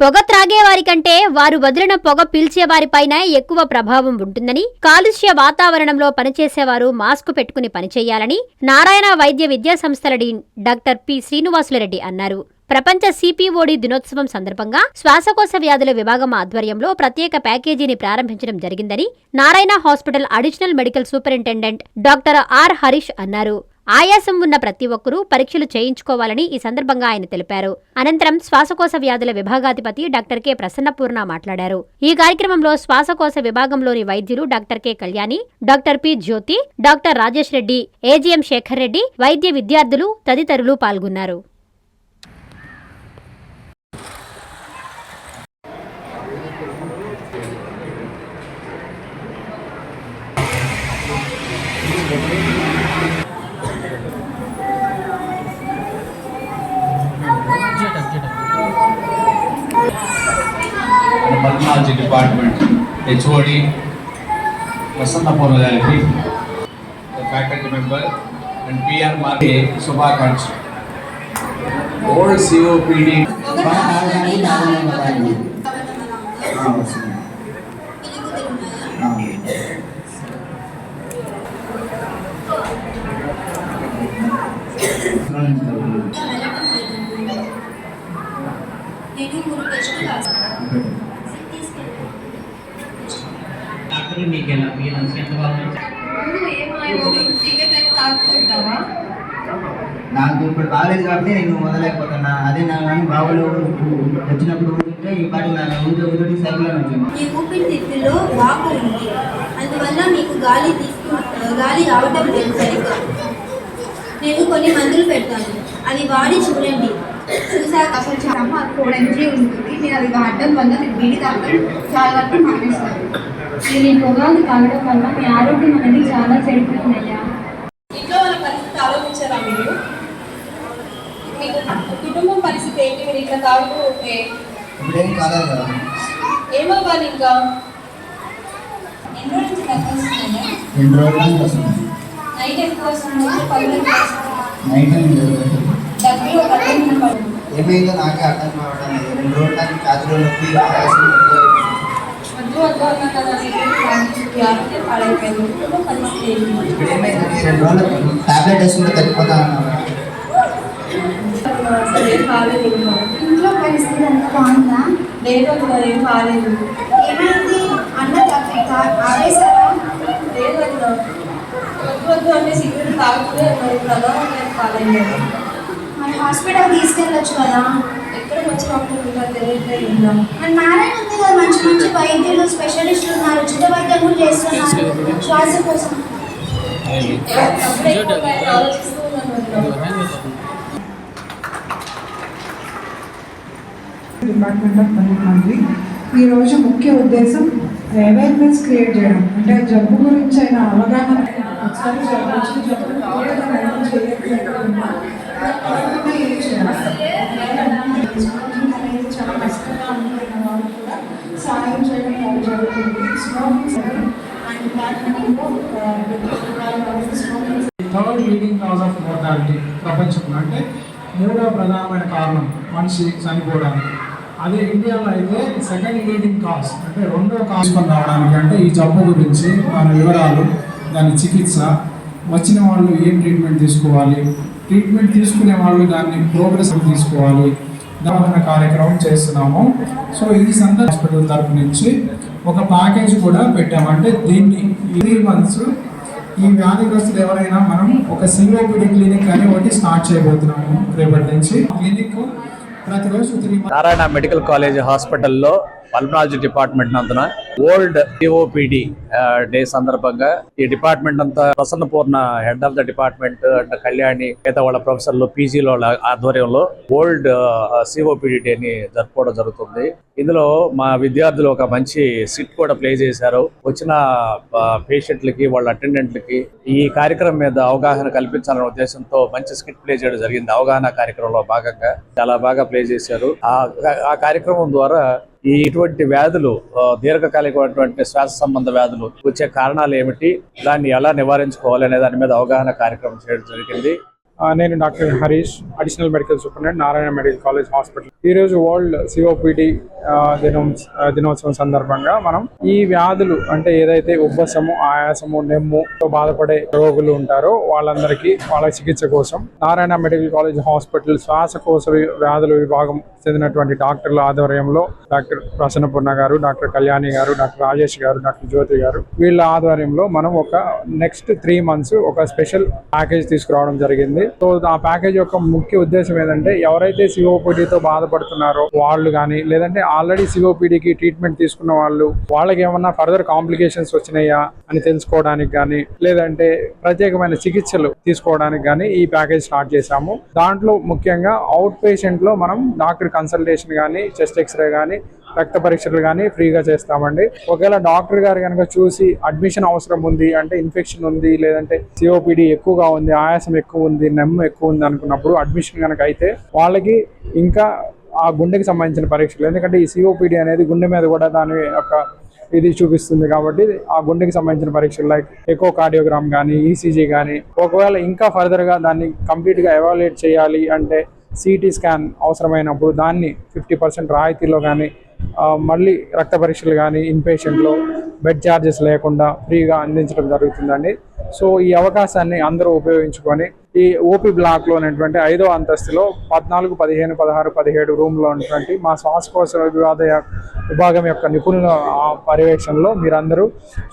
పొగ త్రాగే వారి కంటే వారు వదిలిన పొగ పీల్చే వారిపైన ఎక్కువ ప్రభావం ఉంటుందని కాలుష్య వాతావరణంలో పనిచేసేవారు మాస్క్ పెట్టుకుని పనిచేయాలని నారాయణ వైద్య విద్యా సంస్థల డీన్ డాక్టర్ పి శ్రీనివాసులరెడ్డి అన్నారు. ప్రపంచ సిపిఓడి దినోత్సవం సందర్భంగా శ్వాసకోశ వ్యాధుల విభాగం ఆధ్వర్యంలో ప్రత్యేక ప్యాకేజీని ప్రారంభించడం జరిగిందని Narayana hospital additional medical superintendent doctor R Harish అన్నారు. ఆయాసం ఉన్న ప్రతి ఒక్కరూ పరీక్షలు చేయించుకోవాలని ఈ సందర్భంగా ఆయన తెలిపారు. అనంతరం శ్వాసకోశ వ్యాధుల విభాగాధిపతి డాక్టర్ కె. ప్రసన్నపూర్ణ మాట్లాడారు. ఈ కార్యక్రమంలో శ్వాసకోశ విభాగంలోని వైద్యులు doctor K. Kalyani doctor P. Jyothi doctor Rajesh Reddy AGM Sekhar Reddy వైద్య విద్యార్థులు తదితరులు పాల్గొన్నారు. డిపార్ట్మెంట్ హెచ్ఓడి ప్రసన్నపూర్ణ గారికి ఫ్యాకల్టీ మెంబర్ అండ్ పిఆర్ మాకి శుభాకాంక్ష ఓల్డ్ సిఓపిడి నేను మూడు టెస్టులు రాస్తాను డాక్టర్ మీకు ఎలా మీ మనసు ఎంత బాగా ముందు ఏమాయో సిగరెట్ తాగుతుంటావా నాకు ఇప్పుడు బాగాలేదు కాబట్టి నేను మొదలైపోతున్నా అదే నా కానీ బాబులు వచ్చినప్పుడు ఊరికే ఈ పాటి నా ఊరి ఊరి సైకిల్ వచ్చింది మీ ఊపిరితిత్తుల్లో వాపు ఉంది. అందువల్ల మీకు గాలి తీసుకు గాలి రావటం లేదు సరిగ్గా. నేను కొన్ని మందులు పెడతాను. అవి వాడి చూడండి. చూసాక అసలు చాలా కోడెంజీ ఉంటుంది. మీరు అది వాడడం వల్ల మీరు బీడి తాగడం చాలా వరకు మానేస్తారు మీరు ఈ పొగాకు తాగడం వల్ల మీ ఆరోగ్యం అనేది చాలా చెడిపోతుందయ్యా. ఇంట్లో వాళ్ళ పరిస్థితి ఆలోచించారా మీరు? మీకు కుటుంబం పరిస్థితి ఏంటి? మీరు ఇట్లా తాగుతూ ఉంటే ఇప్పుడేం కాలేదు కదా. ఏమవ్వాలి ఇంకా? ఎన్ని రోజుల నుంచి తక్కువ వస్తుందా రెండు రోజుల నుంచి వస్తుంది. నైట్ ఎక్కువ వస్తుందా? పగలు నైట్ టైం జరుగుతుంది. డబ్బులు ఒక మీద పడుతుంది ఏమైందో నాకే అర్థం కావడం లేదు. రెండు రోజుల నుంచి ఛార్జీలో నొప్పి ఆయాసం ఇప్పుడు ఏమైంది? రెండు రోజులు టాబ్లెట్ వేసుకుంటే తగ్గిపోతా ఇంకా ఇంట్లో పరిస్థితి అంతా బాగుందా? లేదు అసలు ఏం కాలేదు. ఏమైంది? అన్న ఆవేశారా లేదు వద్దు వద్దు అంటే సిగరెట్ తాగుతూనే ఉన్నారు. ఇప్పుడు అలా నేను కాలేదు మరి హాస్పిటల్ తీసుకెళ్ళొచ్చు కదా. ఎక్కడికి వచ్చి డాక్టర్ ఉన్నారు తెలియట్లేదు మరి నారాయణ ఉంది కదా మంచి మంచి వైద్యులు స్పెషలిస్టులు ఉన్నారు ఉచిత వైద్యం కూడా చేస్తున్నారు శ్వాస కోసం. డిపార్ట్మెంట్ ఆఫ్ ఈరోజు ముఖ్య ఉద్దేశం అవేర్నెస్ క్రియేట్ చేయడం. అంటే జబ్బు గురించి అయిన అవగాహన ఒకసారి జబ్బు వచ్చిన జబ్బు స్మోకింగ్ అనేది చాలా కష్టంగా ఉంటున్న వాళ్ళు కూడా సాయం చేయడం జరుగుతుంది. స్మోకింగ్ అండ్ డిపార్ట్మెంట్లో third leading cause of mortality ప్రపంచంలో. అంటే మూడో ప్రధానమైన కారణం మనిషి చనిపోవడానికి. అదే ఇండియాలో అయితే సెకండ్ లీడింగ్ కాజ్ అంటే రెండో కాజ్ రావడానికి అంటే ఈ జబ్బు గురించి మన వివరాలు దాని చికిత్స వచ్చిన వాళ్ళు ఏం ట్రీట్మెంట్ తీసుకోవాలి ట్రీట్మెంట్ తీసుకునే వాళ్ళు దాన్ని ప్రోగ్రెస్ తీసుకోవాలి దాని కార్యక్రమం చేస్తున్నాము. సో ఈ సందర్భ హాస్పిటల్ తరపు నుంచి ఒక ప్యాకేజ్ కూడా పెట్టామంటే దీన్ని త్రీ మంత్స్ ఈ వ్యాధిగ్రస్తులు ఎవరైనా మనం ఒక సిఓపిడి క్లినిక్ అని ఒకటి స్టార్ట్ చేయబోతున్నాము రేపటి నుంచి. క్లినిక్ నారాయణ మెడికల్ కాలేజ్ హాస్పిటల్లో పల్మనాలజీ డిపార్ట్మెంట్ నందున ఓల్డ్ టిఓపిడి డే సందర్భంగా ఈ డిపార్ట్మెంట్ అంతా Prasannapurna head of the department and Kalyani మిగతా వాళ్ళ ప్రొఫెసర్లు పీజీలో ఆధ్వర్యంలో ఓల్డ్ సిఓపిడి డేని జరుపుకోవడం జరుగుతుంది. ఇందులో మా విద్యార్థులు ఒక మంచి సిట్ కూడా ప్లే చేశారు. వచ్చిన పేషెంట్లకి వాళ్ళ అటెండెంట్లకి ఈ కార్యక్రమం మీద అవగాహన కల్పించాలనే ఉద్దేశంతో మంచి స్కిట్ ప్లే చేయడం జరిగింది. అవగాహన కార్యక్రమంలో భాగంగా చాలా బాగా ప్లే చేశారు. ఆ కార్యక్రమం ద్వారా ఈ ఇటువంటి వ్యాధులు దీర్ఘకాలికమైనటువంటి శ్వాస సంబంధ వ్యాధులు వచ్చే కారణాలు ఏమిటి? దాన్ని ఎలా నివారించుకోవాలి అనే దాని మీద అవగాహన కార్యక్రమం చేయడం జరిగింది. నేను doctor Harish additional medical superintendent Narayana medical college hospital. ఈరోజు వరల్డ్ సిఓపిడి దినో దినోత్సవం సందర్భంగా మనం ఈ వ్యాధులు అంటే ఏదైతే ఉబ్బసము ఆయాసము నెమ్ముతో బాధపడే రోగులు ఉంటారో వాళ్ళందరికీ వాళ్ళ చికిత్స కోసం నారాయణ మెడికల్ కాలేజ్ హాస్పిటల్ శ్వాసకోశ వి- వ్యాధుల విభాగం చెందినటువంటి డాక్టర్ల ఆధ్వర్యంలో డాక్టర్ ప్రసన్నపూర్ణ గారు డాక్టర్ కళ్యాణి గారు డాక్టర్ రాజేష్ గారు డాక్టర్ జ్యోతి గారు వీళ్ళ ఆధ్వర్యంలో మనం ఒక నెక్స్ట్ త్రీ మంత్స్ ఒక స్పెషల్ ప్యాకేజ్ తీసుకురావడం జరిగింది. సో ఆ ప్యాకేజ్ యొక్క ముఖ్య ఉద్దేశం ఏంటంటే ఎవరైతే సిఓపిడితో బాధపడుతున్నారో వాళ్ళు కానీ లేదంటే ఆల్రెడీ సిఓపిడికి ట్రీట్మెంట్ తీసుకున్న వాళ్ళు వాళ్ళకి ఏమన్నా ఫర్దర్ కాంప్లికేషన్స్ వచ్చినాయా అని తెలుసుకోవడానికి కానీ లేదంటే ప్రత్యేకమైన చికిత్సలు తీసుకోవడానికి కానీ ఈ ప్యాకేజ్ స్టార్ట్ చేశాము. దాంట్లో ముఖ్యంగా అవుట్ పేషెంట్లో మనం డాక్టర్ కన్సల్టేషన్ కానీ చెస్ట్ ఎక్స్రే కానీ రక్త పరీక్షలు కానీ ఫ్రీగా చేస్తామండి. ఒకవేళ డాక్టర్ గారు కనుక చూసి అడ్మిషన్ అవసరం ఉంది అంటే ఇన్ఫెక్షన్ ఉంది లేదంటే సిఓపిడి ఎక్కువగా ఉంది ఆయాసం ఎక్కువ ఉంది నెమ్మ ఎక్కువ ఉంది అనుకున్నప్పుడు అడ్మిషన్ కనుక అయితే వాళ్ళకి ఇంకా ఆ గుండెకి సంబంధించిన పరీక్షలు. ఎందుకంటే ఈ సిఓపిడి అనేది గుండె మీద కూడా దాని యొక్క ఇది చూపిస్తుంది కాబట్టి ఆ గుండెకి సంబంధించిన పరీక్షలు లైక్ ఎకో కార్డియోగ్రామ్ కానీ ఈసీజీ కానీ ఒకవేళ ఇంకా ఫర్దర్గా దాన్ని కంప్లీట్గా ఎవాల్యుయేట్ చేయాలి అంటే సిటీ స్కాన్ అవసరమైనప్పుడు దాన్ని ఫిఫ్టీ పర్సెంట్ రాయితీలో కానీ మళ్ళీ రక్త పరీక్షలు కానీ ఇన్పేషెంట్లో బెడ్ ఛార్జెస్ లేకుండా ఫ్రీగా అందించడం జరుగుతుందండి. సో ఈ అవకాశాన్ని అందరూ ఉపయోగించుకొని ఈ ఓపీ బ్లాక్లో ఉన్నటువంటి ఐదో అంతస్తులో పద్నాలుగు పదిహేను పదహారు పదిహేడు రూమ్లో ఉన్నటువంటి మా శ్వాసకోశ వివాద విభాగం యొక్క నిపుణుల పర్యవేక్షణలో మీరందరూ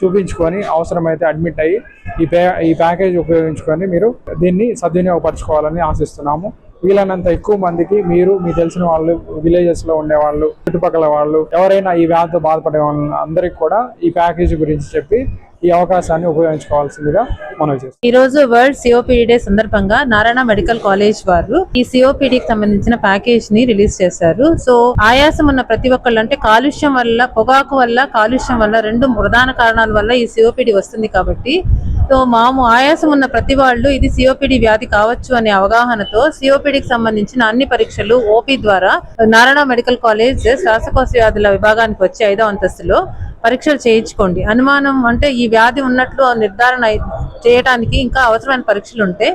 చూపించుకొని అవసరమైతే అడ్మిట్ అయ్యి ఈ ప్యా ఈ ప్యాకేజ్ ఉపయోగించుకొని మీరు దీన్ని సద్వినియోగపరచుకోవాలని ఆశిస్తున్నాము. వీలైనంత ఎక్కువ మందికి మీరు మీ తెలిసిన వాళ్ళు విలేజెస్లో ఉండే వాళ్ళు చుట్టుపక్కల వాళ్ళు ఎవరైనా ఈ వ్యాధితో బాధపడే వాళ్ళు అందరికి కూడా ఈ ప్యాకేజీ గురించి చెప్పి ఈ అవకాశాన్ని ఉపయోగించుకోవాల్సిందిగా మనం చేస్తాం ఈ రోజు వరల్డ్ సిఓపిడి డే సందర్భంగా నారాయణ మెడికల్ కాలేజ్ వారు ఈ సిఓపిడి కి సంబంధించిన ప్యాకేజ్ని రిలీజ్ చేశారు. సో ఆయాసం ఉన్న ప్రతి ఒక్కళ్ళు అంటే కాలుష్యం వల్ల పొగాకు వల్ల కాలుష్యం వల్ల రెండు ప్రధాన కారణాల వల్ల ఈ సిఓపిడి వస్తుంది కాబట్టి సో మాము ఆయాసం ఉన్న ప్రతి వాళ్ళు ఇది సిఓపిడి వ్యాధి కావచ్చు అనే అవగాహనతో సిఓపిడికి సంబంధించిన అన్ని పరీక్షలు ఓపీ ద్వారా నారాయణ మెడికల్ కాలేజ్ శ్వాసకోశ వ్యాధుల విభాగానికి వచ్చి ఐదో అంతస్తులో పరీక్షలు చేయించుకోండి. అనుమానం అంటే ఈ వ్యాధి ఉన్నట్లు నిర్ధారణ చేయడానికి ఇంకా అవసరమైన పరీక్షలు ఉంటే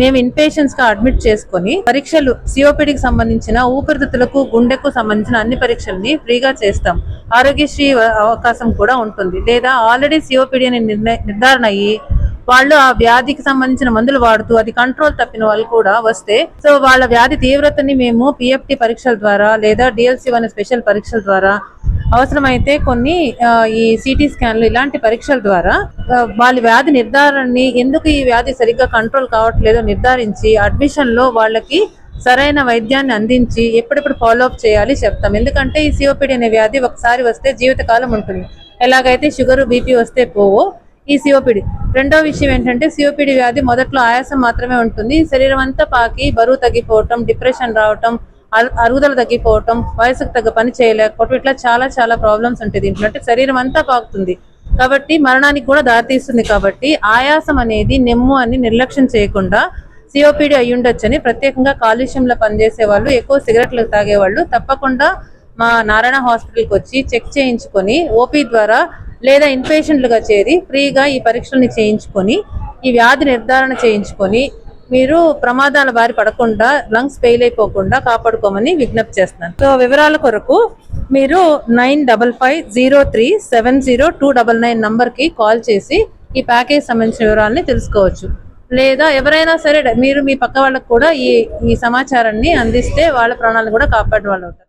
మేము ఇన్పేషెంట్స్గా అడ్మిట్ చేసుకొని పరీక్షలు సిఓపిడికి సంబంధించిన ఊపిరితిత్తులకు గుండెకు సంబంధించిన అన్ని పరీక్షల్ని ఫ్రీగా చేస్తాం. ఆరోగ్యశ్రీ అవకాశం కూడా ఉంటుంది. లేదా ఆల్రెడీ సిఓపిడి అని నిర్ధారణ అయ్యి వాళ్ళు ఆ వ్యాధికి సంబంధించిన మందులు వాడుతూ అది కంట్రోల్ తప్పిన వాళ్ళు కూడా వస్తే సో వాళ్ళ వ్యాధి తీవ్రతని మేము పిఎఫ్టి పరీక్షల ద్వారా లేదా డిఎల్సి అనే స్పెషల్ పరీక్షల ద్వారా అవసరమైతే కొన్ని ఈ సిటీ స్కాన్లు ఇలాంటి పరీక్షల ద్వారా వాళ్ళ వ్యాధి నిర్ధారణని ఎందుకు ఈ వ్యాధి సరిగ్గా కంట్రోల్ కావట్లేదో నిర్ధారించి అడ్మిషన్లో వాళ్ళకి సరైన వైద్యాన్ని అందించి ఎప్పుడెప్పుడు ఫాలో అప్ చేయాలి చెప్తాం. ఎందుకంటే ఈ సిఓపిడి అనే వ్యాధి ఒకసారి వస్తే జీవితకాలం ఉంటుంది. ఎలాగైతే షుగర్ బీపీ వస్తే పోవో ఈ సిఓపిడి రెండో విషయం ఏంటంటే సిఓపిడి వ్యాధి మొదట్లో ఆయాసం మాత్రమే ఉంటుంది. శరీరం అంతా పాకి బరువు తగ్గిపోవటం డిప్రెషన్ రావటం అరు- అరుగుదల తగ్గిపోవటం వయసుకు తగ్గ పని చేయలేకపోవటం ఇట్లా చాలా చాలా ప్రాబ్లమ్స్ ఉంటాయి దీంట్లో. అంటే శరీరం అంతా పాకుతుంది. కాబట్టి మరణానికి కూడా దారితీస్తుంది కాబట్టి ఆయాసం అనేది నెమ్ము అని నిర్లక్ష్యం చేయకుండా సిఓపిడి అయి ఉండొచ్చని ప్రత్యేకంగా కాలుష్యంలో పనిచేసే వాళ్ళు ఎక్కువ సిగరెట్లు తాగేవాళ్ళు తప్పకుండా మా నారాయణ హాస్పిటల్కి వచ్చి చెక్ చేయించుకొని ఓపీ ద్వారా లేదా ఇన్పేషెంట్లుగా చేరి ఫ్రీగా ఈ పరీక్షల్ని చేయించుకొని ఈ వ్యాధి నిర్ధారణ చేయించుకొని మీరు ప్రమాదాల బారి పడకుండా లంగ్స్ ఫెయిల్ అయిపోకుండా కాపాడుకోమని విజ్ఞప్తి చేస్తున్నాను. సో వివరాల కొరకు మీరు nine double five zero three seven zero two double nine నంబర్కి కాల్ చేసి ఈ ప్యాకేజ్ సంబంధించిన వివరాలని తెలుసుకోవచ్చు. లేదా ఎవరైనా సరే మీరు మీ పక్క వాళ్ళకు కూడా ఈ ఈ సమాచారాన్ని అందిస్తే వాళ్ళ ప్రాణాలను కూడా కాపాడే వాళ్ళు అవుతారు.